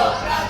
Brasil!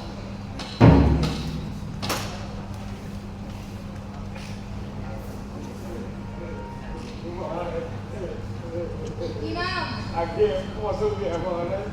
我是五点半的。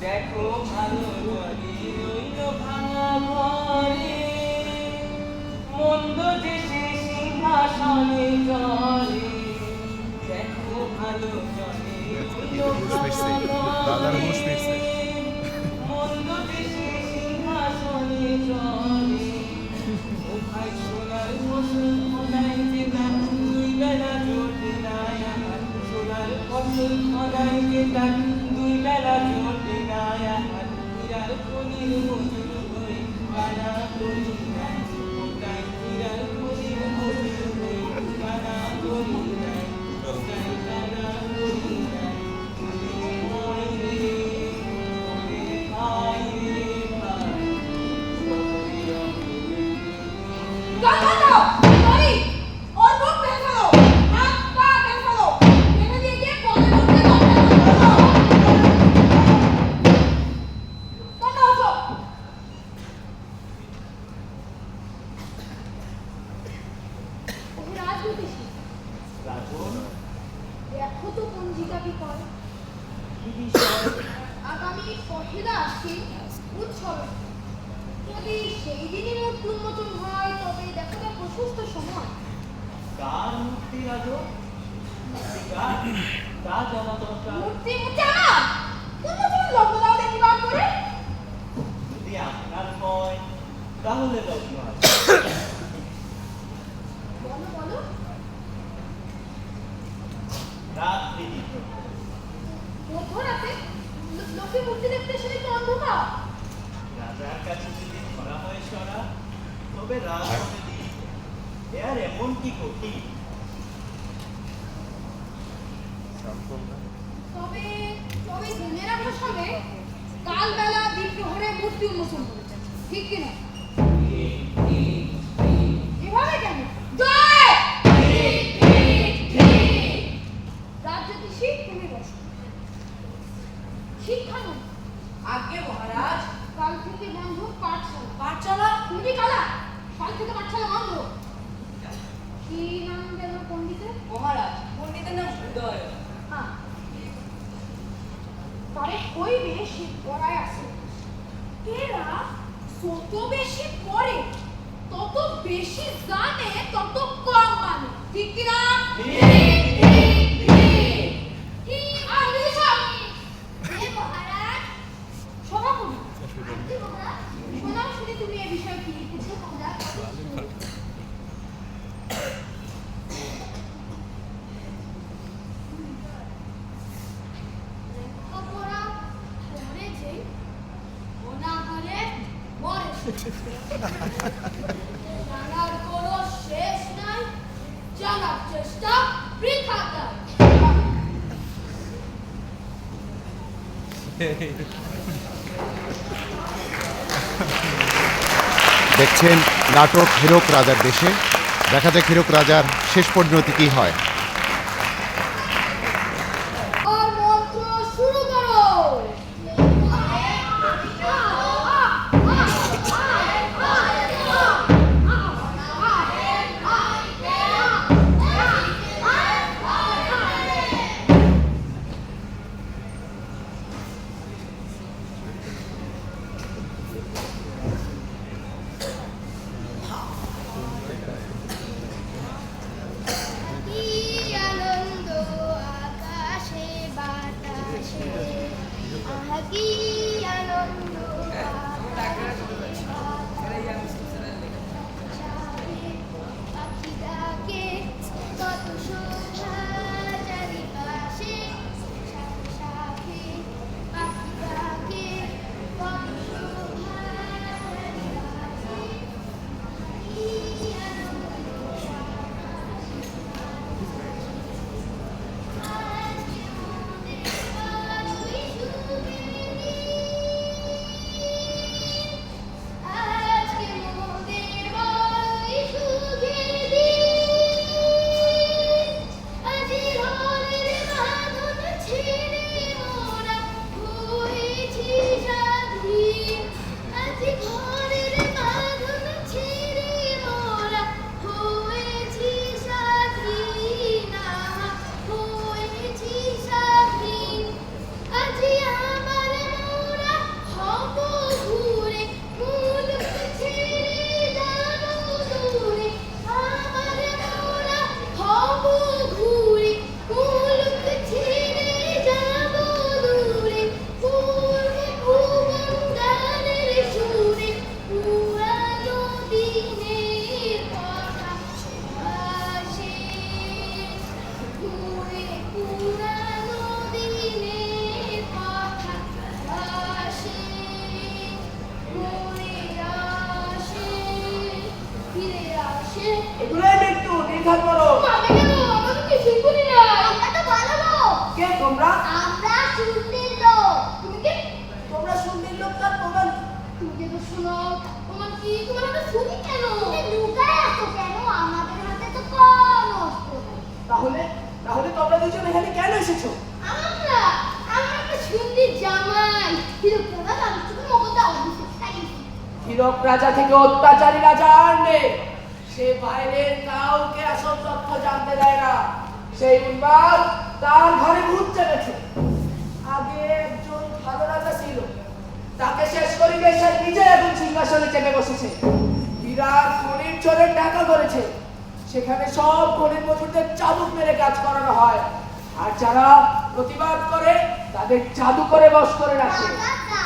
দেখো ভালো করে রইল ভাঙা ঘরে। মন্দ দেশে সে সিংহাসনে চলে দেখো ভালো করে রইল ভাঙা মন্দ যে সিংহাসনে চলে ও ভাই সোনার ফসল খোদাই দুই বেলা জোটে না আমার ফসল খোদাই যে দুই বেলা Thank you. か？ちもち。দেখছেন নাটক হিরক রাজার দেশে। দেখা যাক হিরক রাজার শেষ পরিণতি কী হয়। তুমি কেন লুকায় আছো কেন আমাদের হাতে তো কোনো তাহলে তাহলে তোমরা দুজন এখানে কেন এসেছ? আমরা আমরা একটা সুন্দর জামাই। হিরক রাজা আমি শুধু মগতা হিরক রাজা থেকে অত্যাচারী রাজা আর সে বাইরের কাউকে আসল তথ্য জানতে দেয় না। সেই উন্মাদ তার ঘরে ভূত চেপেছে। আগে একজন ভালো রাজা ছিল। তাকে শেষ করিবে সে নিজে এখন সিংহাসনে চেপে বসেছে। বিরাট খনির চোরে টাকা করেছে সেখানে সব খনির মজুরদের চাবুক মেরে কাজ করানো হয়। আর যারা প্রতিবাদ করে তাদের জাদু করে বশ করে রাখে। রাজা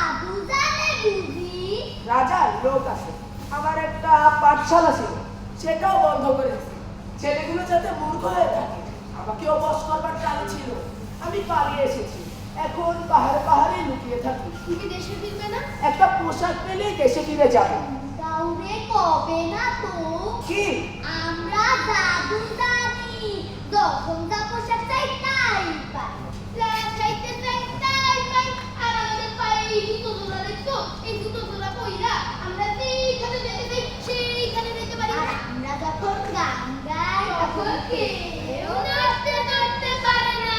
রাজার লোক আছে। আমার একটা পাঠশালা ছিল সেটাও বন্ধ করে ছেলেগুলো যাতে মূর্খ হয়ে থাকে আমাকেও বস করবার টান ছিল। আমি পালিয়ে এসেছি। এখন পাহাড়ে পাহাড়ে লুকিয়ে থাকি। তুমি দেশে ফিরবে না? একটা পোশাক পেলেই দেশে ফিরে যাব। কাউরে কবে না তো কি? আমরা জাদু জানি। যখন যা পোশাক চাই তাই পাই। চাইতে চাই তাই পাই। আর আমাদের পায়ে এই জুতো জোড়া দেখছ? এই জুতো জোড়া পইরা আমরা যেইখানে যেতে চাই সেইখানে যেতে পারি। আর আমরা যখন গান গাই তখন তখন কেউ নাচতে নাচতে পারে না।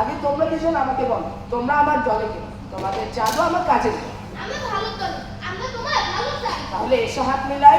আগে তোমরা দুজন আমাকে বলো। তোমরা আমার দলে কেন? তোমাদের জাদু আমার কাজে দেবে আমরা ভালো দল আমরা তোমার ভালো চাই তাহলে এসো হাত মিলাই।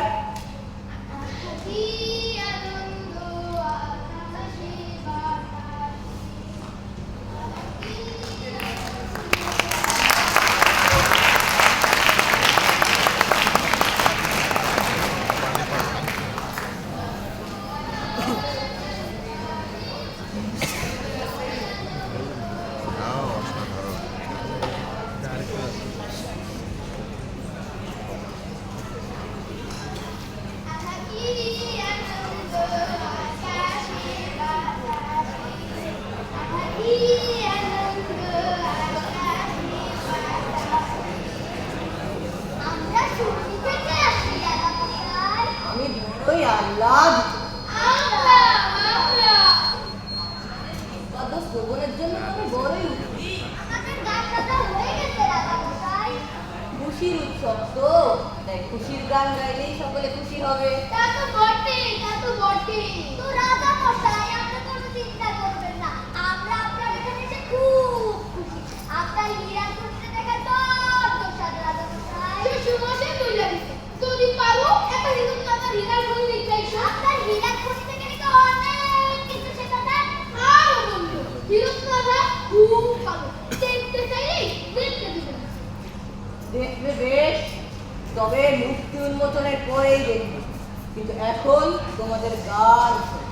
তবে মুক্তি উন্মোচনের পরেই দেখবে। কিন্তু এখন তোমাদের গান শোনো।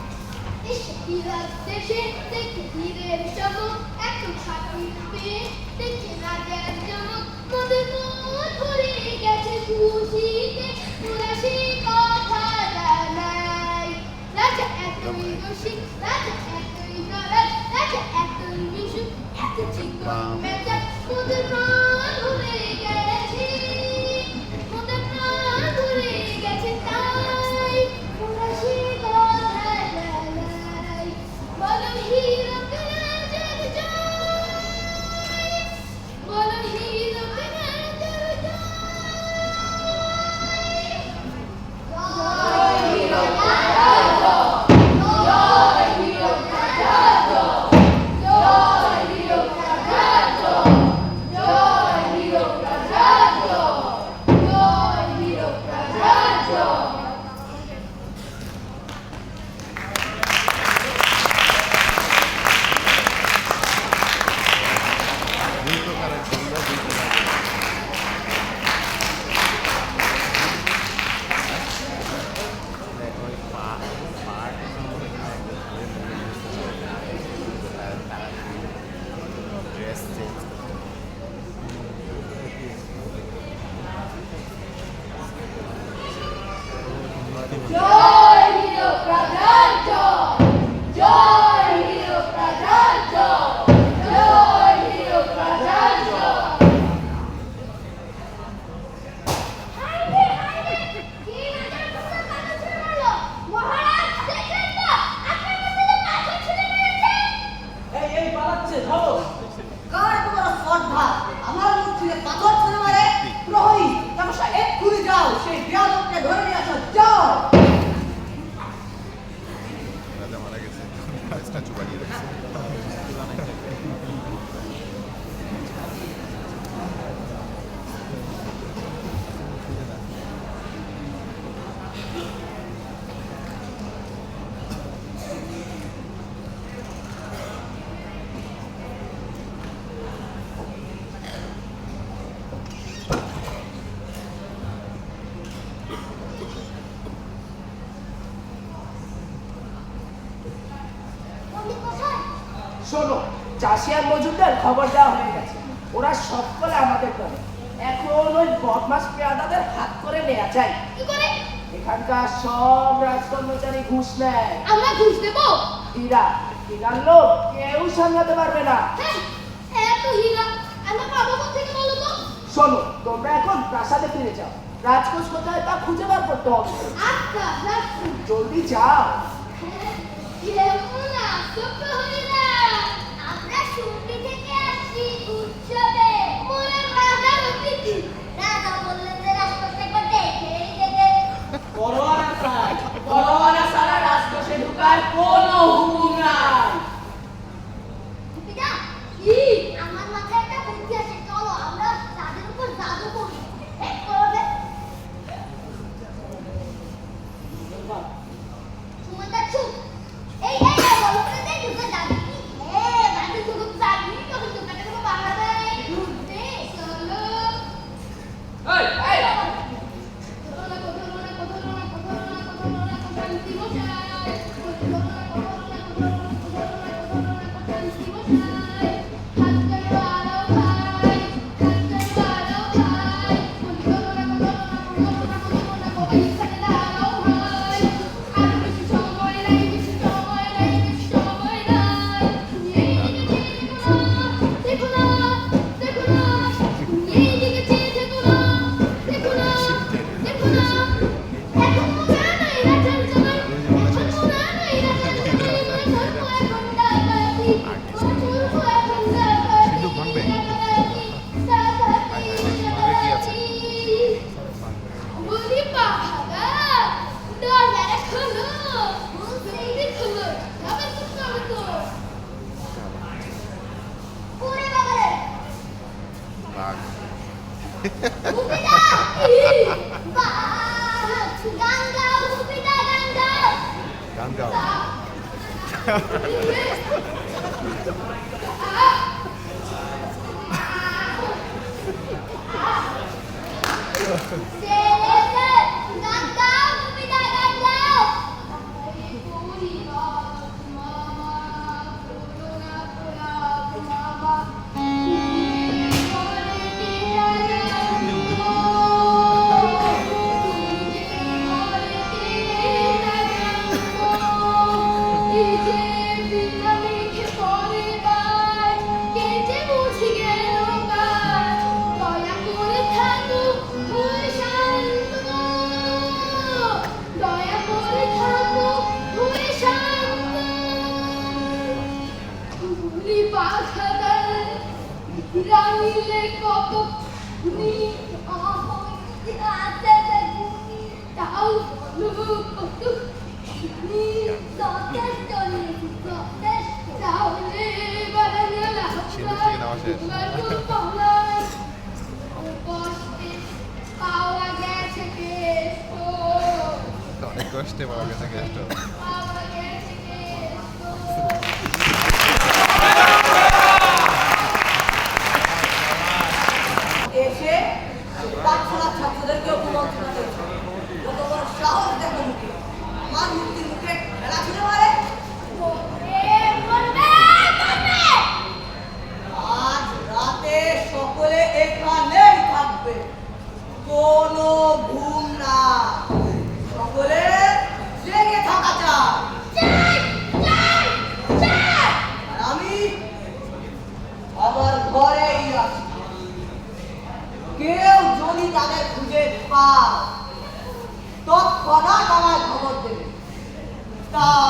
শোনো চাষি আর মজুরদের খবর দেওয়া হয়ে গেছে। ওরা সকলে আমাদের করে। এখন ওই বদমাস পেয়াদাদের হাত করে নেওয়া যায়। এখানকার সব রাজকর্মচারী ঘুষ নেয়। আমরা ঘুষ দেব? হীরা হীরার লোক কেউ সামলাতে পারবে না। শোনো তোমরা এখন প্রাসাদে ফিরে যাও। রাজকোষ কোথায় তা খুঁজে বার করতে হবে। আচ্ছা জলদি যাও। কেমন আসক্ত হয়ে 난감. 詳してもあげなきゃ人 나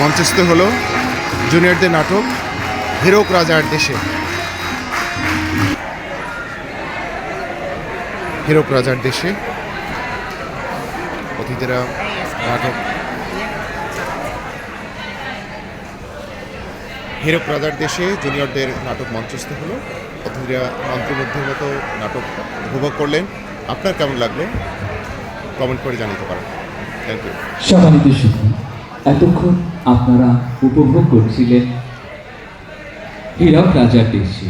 মঞ্চস্থ হল জুনিয়রদের নাটক, হীরক রাজার দেশে। হীরক রাজার দেশে অতিথিরা নাটক। হীরক রাজার দেশে জুনিয়রদের নাটক মঞ্চস্থ হলো। অতিথিরা মন্ত্রমুগ্ধের মতো নাটক উপভোগ করলেন। আপনার কেমন লাগল? কমেন্ট করে জানাতে পারেন। থ্যাংক ইউ এতক্ষণ আপনারা উপভোগ করছিলেন। হীরক রাজার দেশে